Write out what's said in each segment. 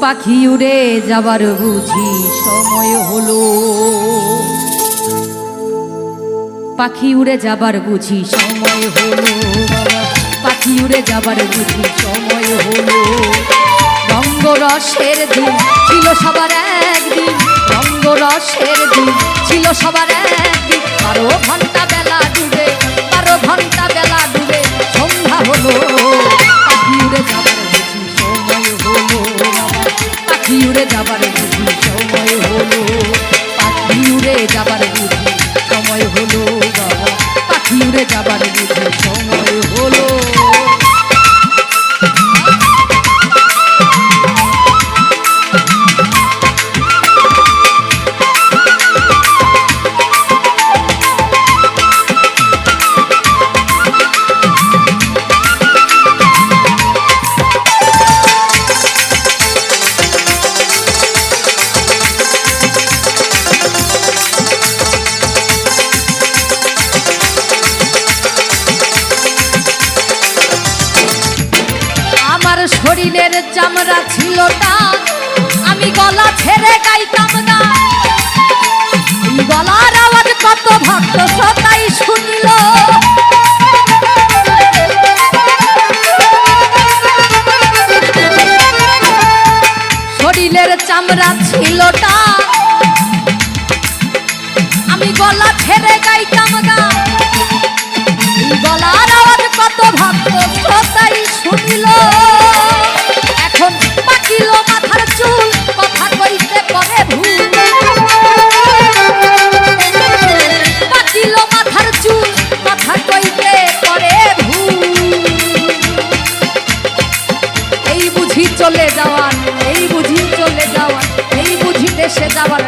পাখি উড়ে যাবার বুঝি সময় হলো। পাখি উড়ে যাবার বুঝি সময় হলো। পাখি উড়ে যাবার বুঝি সময় হলো। রঙ্গরসের দিন ছিল সবার একদিন। রঙ্গরসের দিন ছিল সবার একদিন শরীরের চামড়া ছিল টান আমি গলা ছেড়ে গাইতাম না। গলার আওয়াজ কত ভক্ত সতাই শুনিল। শরীরের চামড়া ছিল টান আমি গলা ছেড়ে গাইতাম না। গলার আওয়াজ কত ভক্ত শ্রোতাই শুনিল। দেশে যাওয়ার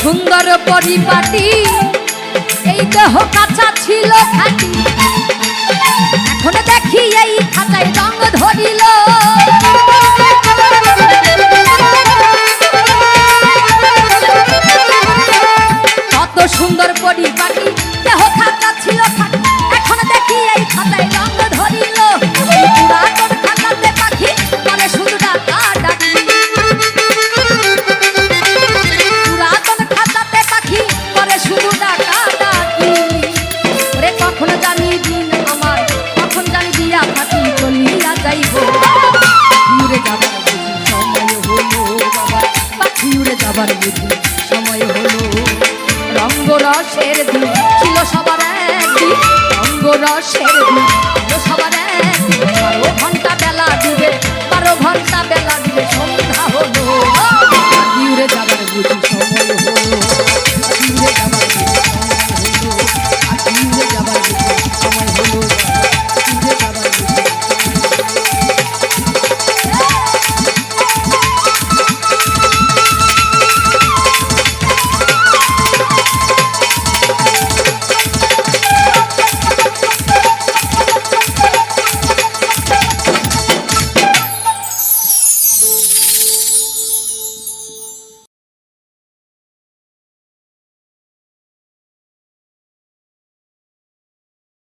সুন্দর পরিপাটি। রসের দিন ছিল সবার একদিন, অঙ্গ রসের দিন ছিল সবার একদিন। বারো ঘণ্টা বেলা দিবে বারো ঘণ্টা বেলা দিবে